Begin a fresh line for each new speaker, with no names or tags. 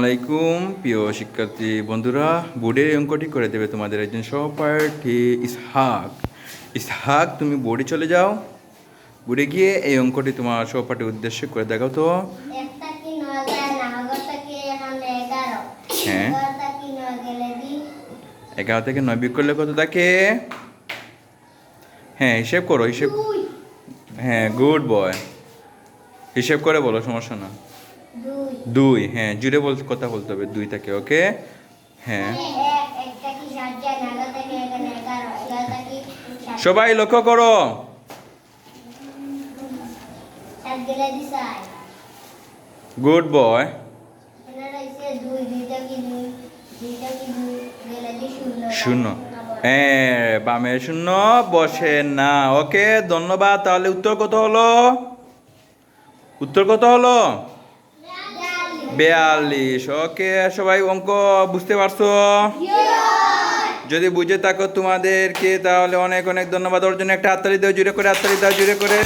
আলাইকুম প্রিয় শিক্ষার্থী বন্ধুরা বোর্ডের অঙ্কটি করে দেবে তোমাদের একজন সহপাঠী ইসহাক। ইসহাক তুমি বোর্ডে চলে যাও। বোর্ডে গিয়ে এই অঙ্কটি তোমার সহপাঠীর উদ্দেশ্যে করে দেখাও তো। হ্যাঁ। এগারো থেকে নয় বিয়োগ করলে কত থাকে? হ্যাঁ হিসেব করো হিসেব হ্যাঁ গুড বয়। হিসেব করে বলো সমস্যা না।
দুই
হ্যাঁ জুড়ে বল, কথা বলতে হবে দুই থেকে ওকে? হ্যাঁ। সবাই লক্ষ্য করো। Good boy. শূন্য। হ্যাঁ বামে শূন্য, বসে না। ওকে, ধন্যবাদ। তাহলে উত্তর কত হলো? উত্তর কত হলো? বিয়াল্লিশ, ওকে, সবাই অঙ্ক বুঝতে পারছ? যদি বুঝে থাকো তোমাদেরকে, তাহলে অনেক অনেক ধন্যবাদ। ওর জন্য একটা হাততালি দাও জুড়ে করে হাততালি দাও জুড়ে করে।